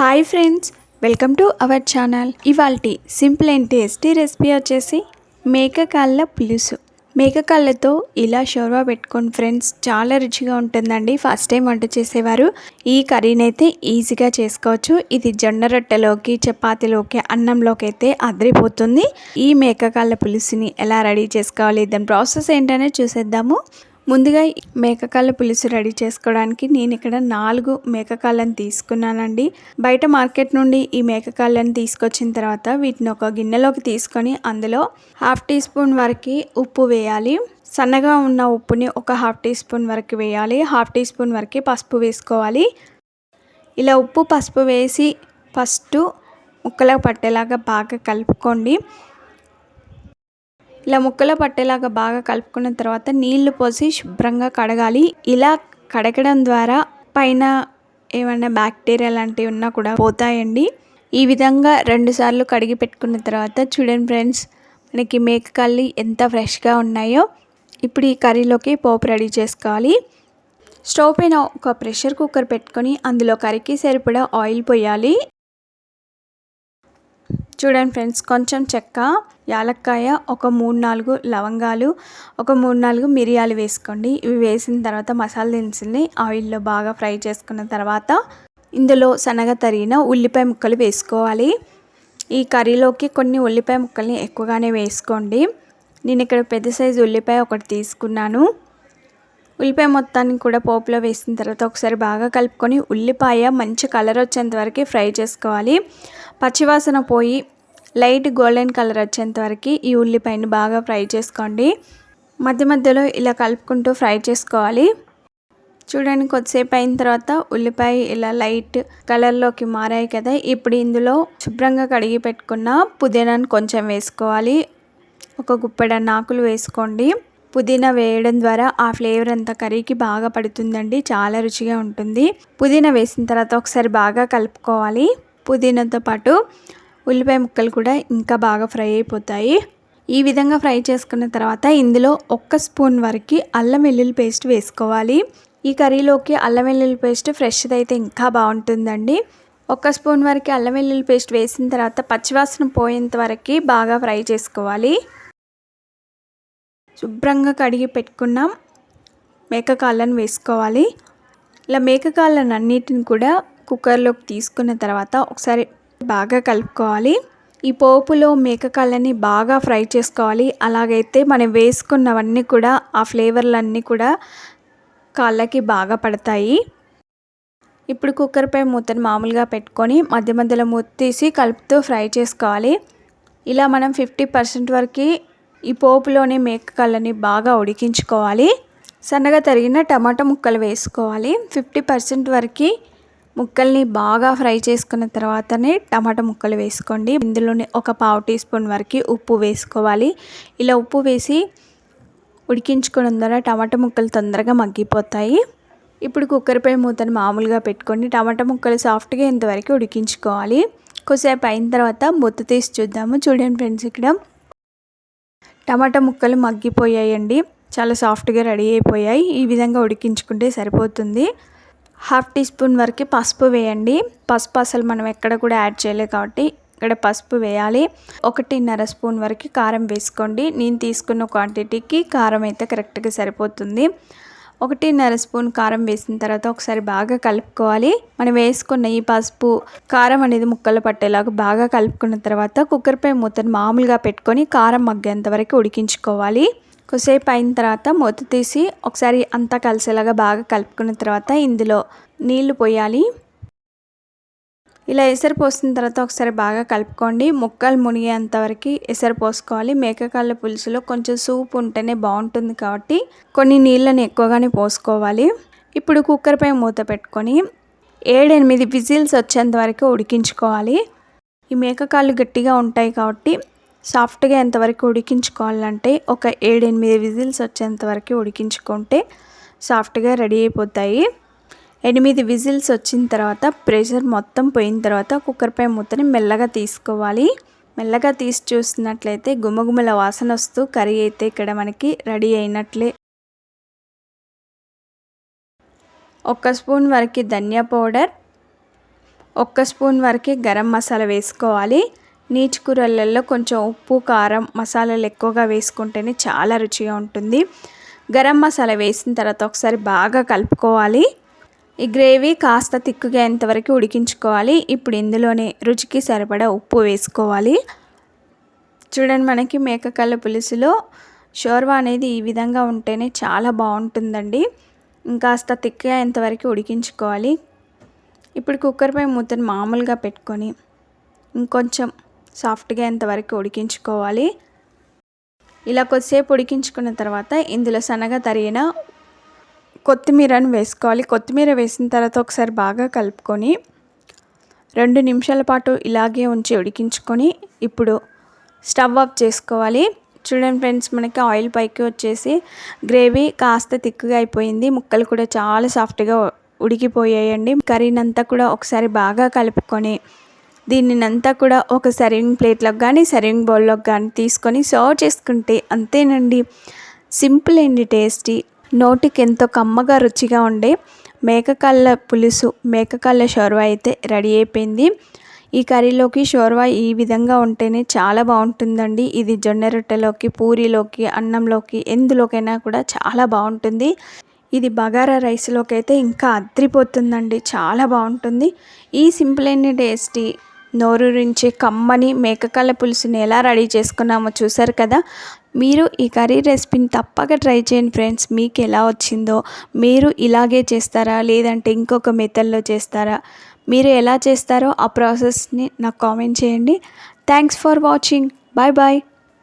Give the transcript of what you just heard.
Hi friends welcome to our channel. ఇవాల్టి simple and tasty recipe వచ్చేసి మేకకాళ్ళ పులుసు. మేకకాళ్ళతో ఇలా షోర్వా పెట్టుకోండి ఫ్రెండ్స్ చాలా రుచిగా ఉంటుందండి. ఫస్ట్ టైం వంట చేసేవారు. ఈ కర్రీని అయితే ఈజీగా చేసుకోవచ్చు. ఇది జొన్న రొట్టెలోకి చపాతీలోకి అన్నంలోకి అయితే అదిరిపోతుంది. ఈ మేకకాళ్ళ పులుసుని ఎలా రెడీ చేసుకోవాలి దాని ప్రాసెస్ ఏంటనే చూసేద్దాము. ముందుగా మేకకాళ్ళ పులుసు రెడీ చేసుకోవడానికి నేను ఇక్కడ నాలుగు మేకకాళ్ళని తీసుకున్నానండి. బయట మార్కెట్ నుండి ఈ మేకకాళ్ళని తీసుకొచ్చిన తర్వాత వీటిని ఒక గిన్నెలోకి తీసుకొని అందులో హాఫ్ టీ స్పూన్ వరకు ఉప్పు వేయాలి. సన్నగా ఉన్న ఉప్పుని ఒక హాఫ్ టీ స్పూన్ వరకు వేయాలి. హాఫ్ టీ స్పూన్ వరకు పసుపు వేసుకోవాలి. ఇలా ఉప్పు పసుపు వేసి ఫస్ట్ ముక్కలకు పట్టేలాగా బాగా కలుపుకోండి. ఇలా ముక్కలో పట్టేలాగా బాగా కలుపుకున్న తర్వాత నీళ్ళు పోసి శుభ్రంగా కడగాలి. ఇలా కడగడం ద్వారా పైన ఏమైనా బ్యాక్టీరియా లాంటివి ఉన్నా కూడా పోతాయండి. ఈ విధంగా రెండుసార్లు కడిగి పెట్టుకున్న తర్వాత చూడండి ఫ్రెండ్స్ మనకి మేకకల్లి ఎంత ఫ్రెష్గా ఉన్నాయో. ఇప్పుడు ఈ కర్రీలోకి పోపు రెడీ చేసుకోవాలి. స్టవ్ పైన ఒక ప్రెషర్ కుక్కర్ పెట్టుకొని అందులో కర్రీకి సరిపడా ఆయిల్ పోయాలి. చూడండి ఫ్రెండ్స్ కొంచెం చెక్క యాలక్కాయ ఒక మూడు నాలుగు లవంగాలు ఒక మూడు నాలుగు మిరియాలు వేసుకోండి. ఇవి వేసిన తర్వాత మసాలా దినుసుల్ని ఆయిల్లో బాగా ఫ్రై చేసుకున్న తర్వాత ఇందులో సన్నగా తరిగిన ఉల్లిపాయ ముక్కలు వేసుకోవాలి. ఈ కర్రీలోకి కొన్ని ఉల్లిపాయ ముక్కల్ని ఎక్కువగానే వేసుకోండి. నేను ఇక్కడ పెద్ద సైజు ఉల్లిపాయ ఒకటి తీసుకున్నాను. ఉల్లిపాయ మొత్తాన్ని కూడా పోపులో వేసిన తర్వాత ఒకసారి బాగా కలుపుకొని ఉల్లిపాయ మంచి కలర్ వచ్చేంత వరకు ఫ్రై చేసుకోవాలి. పచ్చివాసన పోయి లైట్ గోల్డెన్ కలర్ వచ్చేంత వరకు ఈ ఉల్లిపాయని బాగా ఫ్రై చేసుకోండి. మధ్య మధ్యలో ఇలా కలుపుకుంటూ ఫ్రై చేసుకోవాలి. చూడండి కొద్దిసేపు అయిన తర్వాత ఉల్లిపాయ ఇలా లైట్ కలర్లోకి మారాయి కదా. ఇప్పుడు ఇందులో శుభ్రంగా కడిగి పెట్టుకున్న పుదీనాను కొంచెం వేసుకోవాలి. ఒక గుప్పెడ నాకులు వేసుకోండి. పుదీనా వేయడం ద్వారా ఆ ఫ్లేవర్ అంతా కర్రీకి బాగా పడుతుందండి చాలా రుచిగా ఉంటుంది. పుదీనా వేసిన తర్వాత ఒకసారి బాగా కలుపుకోవాలి. పుదీనాతో పాటు ఉల్లిపాయ ముక్కలు కూడా ఇంకా బాగా ఫ్రై అయిపోతాయి. ఈ విధంగా ఫ్రై చేసుకున్న తర్వాత ఇందులో ఒక్క స్పూన్ వరకు అల్లం వెల్లుల్లి పేస్ట్ వేసుకోవాలి. ఈ కర్రీలోకి అల్లం వెల్లుల్లి పేస్ట్ ఫ్రెష్ది అయితే ఇంకా బాగుంటుందండి. ఒక స్పూన్ వరకు అల్లం వెల్లుల్లి పేస్ట్ వేసిన తర్వాత పచ్చివాసన పోయేంత వరకు బాగా ఫ్రై చేసుకోవాలి. శుభ్రంగా కడిగి పెట్టుకున్నాం. మేకకాళ్ళను వేసుకోవాలి. ఇలా మేకకాళ్ళను అన్నిటిని కూడా కుక్కర్లోకి తీసుకున్న తర్వాత ఒకసారి బాగా కలుపుకోవాలి. ఈ పోపులో మేకకాళ్ళని బాగా ఫ్రై చేసుకోవాలి. అలాగైతే మనం వేసుకున్నవన్నీ కూడా ఆ ఫ్లేవర్లన్నీ కూడా కాళ్ళకి బాగా పడతాయి. ఇప్పుడు కుక్కర్పై మూతను మామూలుగా పెట్టుకొని మధ్య మధ్యలో మూత తీసి కలుపుతూ ఫ్రై చేసుకోవాలి. ఇలా మనం ఫిఫ్టీ పర్సెంట్ వరకు ఈ పోపులోని మేకకాళ్ళని బాగా ఉడికించుకోవాలి. సన్నగా తరిగిన టమాటా ముక్కలు వేసుకోవాలి. ఫిఫ్టీ పర్సెంట్ వరకు ముక్కల్ని బాగా ఫ్రై చేసుకున్న తర్వాతనే టమాటా ముక్కలు వేసుకోండి. ఇందులోనే ఒక పావు టీ స్పూన్ వరకు ఉప్పు వేసుకోవాలి. ఇలా ఉప్పు వేసి ఉడికించుకోవడం ద్వారా టమాటా ముక్కలు తొందరగా మగ్గిపోతాయి. ఇప్పుడు కుక్కర్పై మూతను మామూలుగా పెట్టుకొని టమాటా ముక్కలు సాఫ్ట్గా ఇంతవరకు ఉడికించుకోవాలి. కొద్దిసేపు అయిన తర్వాత మూత తీసి చూద్దాము. చూడండి ఫ్రెండ్స్ ఇక్కడ టమాటా ముక్కలు మగ్గిపోయాయండి. చాలా సాఫ్ట్గా రెడీ అయిపోయాయి. ఈ విధంగా ఉడికించుకుంటే సరిపోతుంది. హాఫ్ టీ స్పూన్ వరకు పసుపు వేయండి. పసుపు అసలు మనం ఎక్కడ కూడా యాడ్ చేయలేదు కాబట్టి ఇక్కడ పసుపు వేయాలి. ఒకటిన్నర స్పూన్ వరకు కారం వేసుకోండి. నేను తీసుకున్న క్వాంటిటీకి కారం అయితే కరెక్ట్గా సరిపోతుంది. ఒకటిన్నర స్పూన్ కారం వేసిన తర్వాత ఒకసారి బాగా కలుపుకోవాలి. మనం వేసుకున్న ఈ పసుపు కారం అనేది ముక్కలు పట్టేలాగా బాగా కలుపుకున్న తర్వాత కుక్కర్పై మూతను మామూలుగా పెట్టుకొని కారం మగ్గేంత వరకు ఉడికించుకోవాలి. కొద్దిసేపు అయిన తర్వాత మూత తీసి ఒకసారి అంతా కలిసేలాగా బాగా కలుపుకున్న తర్వాత ఇందులో నీళ్ళు పోయాలి. ఇలా ఎసరు పోసిన తర్వాత ఒకసారి బాగా కలుపుకోండి. ముక్కలు మునిగేంత వరకు ఎసరు పోసుకోవాలి. మేకకాళ్ళ పులుసులో కొంచెం సూప్ ఉంటేనే బాగుంటుంది కాబట్టి కొన్ని నీళ్ళని ఎక్కువగానే పోసుకోవాలి. ఇప్పుడు కుక్కర్పై మూత పెట్టుకొని ఏడెనిమిది విజిల్స్ వచ్చేంత వరకు ఉడికించుకోవాలి. ఈ మేకకాళ్ళు గట్టిగా ఉంటాయి కాబట్టి సాఫ్ట్గా ఎంతవరకు ఉడికించుకోవాలంటే ఒక ఏడెనిమిది విజిల్స్ వచ్చేంత వరకు ఉడికించుకుంటే సాఫ్ట్గా రెడీ అయిపోతాయి. ఎనిమిది విజిల్స్ వచ్చిన తర్వాత ప్రెషర్ మొత్తం పోయిన తర్వాత కుక్కర్పై మూతని మెల్లగా తీసుకోవాలి. మెల్లగా తీసి చూసినట్లయితే గుమగుమల వాసన వస్తూ కర్రీ అయితే ఇక్కడ మనకి రెడీ అయినట్లే. ఒక స్పూన్ వరకు ధనియా పౌడర్ ఒక్క స్పూన్ వరకు గరం మసాలా వేసుకోవాలి. నీచు కూరలలో కొంచెం ఉప్పు కారం మసాలాలు ఎక్కువగా వేసుకుంటేనే చాలా రుచిగా ఉంటుంది. గరం మసాలా వేసిన తర్వాత ఒకసారి బాగా కలుపుకోవాలి. ఈ గ్రేవీ కాస్త తిక్కుగా ఎంతవరకు ఉడికించుకోవాలి. ఇప్పుడు ఇందులోనే రుచికి సరిపడా ఉప్పు వేసుకోవాలి. చూడండి మనకి మేకకల్ల పులుసులో షోర్వా అనేది ఈ విధంగా ఉంటేనే చాలా బాగుంటుందండి. ఇంకాస్త తిక్కగా ఎంతవరకు ఉడికించుకోవాలి. ఇప్పుడు కుక్కర్పై మూతను మామూలుగా పెట్టుకొని ఇంకొంచెం సాఫ్ట్గా ఎంతవరకు ఉడికించుకోవాలి. ఇలా కొద్దిసేపు ఉడికించుకున్న తర్వాత ఇందులో సన్నగా తరిగిన కొత్తిమీరను వేసుకోవాలి. కొత్తిమీర వేసిన తర్వాత ఒకసారి బాగా కలుపుకొని రెండు నిమిషాల పాటు ఇలాగే ఉంచి ఉడికించుకొని ఇప్పుడు స్టవ్ ఆఫ్ చేసుకోవాలి. చూడండి ఫ్రెండ్స్ మనకి ఆయిల్ పైకి వచ్చేసి గ్రేవీ కాస్త తిక్కుగా అయిపోయింది. ముక్కలు కూడా చాలా సాఫ్ట్గా ఉడికిపోయాయండి. కర్రీనంతా కూడా ఒకసారి బాగా కలుపుకొని దీనినంతా కూడా ఒక సర్వింగ్ ప్లేట్లోకి కానీ సర్వింగ్ బౌల్లోకి కానీ తీసుకొని సర్వ్ చేసుకుంటే అంతేనండి. సింపుల్ అండి టేస్టీ. నోటికి ఎంతో కమ్మగా రుచిగా ఉండే మేకకళ్ళ పులుసు మేకకళ్ళ షోర్వా అయితే రెడీ అయిపోయింది. ఈ కర్రీలోకి షోర్వా ఈ విధంగా ఉంటేనే చాలా బాగుంటుందండి. ఇది జొన్న రొట్టెలోకి పూరీలోకి అన్నంలోకి ఎందులోకైనా కూడా చాలా బాగుంటుంది. ఇది బగారా రైస్లోకి అయితే ఇంకా అద్రిపోతుందండి. చాలా బాగుంటుంది. ఈ సింపుల్ అండ్ టేస్టీ నోరూరించే కమ్మని మేకకళ్ళ పులుసుని ఎలా రెడీ చేసుకున్నామో చూసారు కదా? మీరు ఈ కర్రీ రెసిపీని తప్పక ట్రై చేయండి ఫ్రెండ్స్. మీకు ఎలా వచ్చిందో మీరు ఇలాగే చేస్తారా? లేదంటే ఇంకొక మెథడ్లో చేస్తారా? మీరు ఎలా చేస్తారో ఆ ప్రాసెస్ని నాకు కామెంట్ చేయండి. Thanks for watching. Bye bye.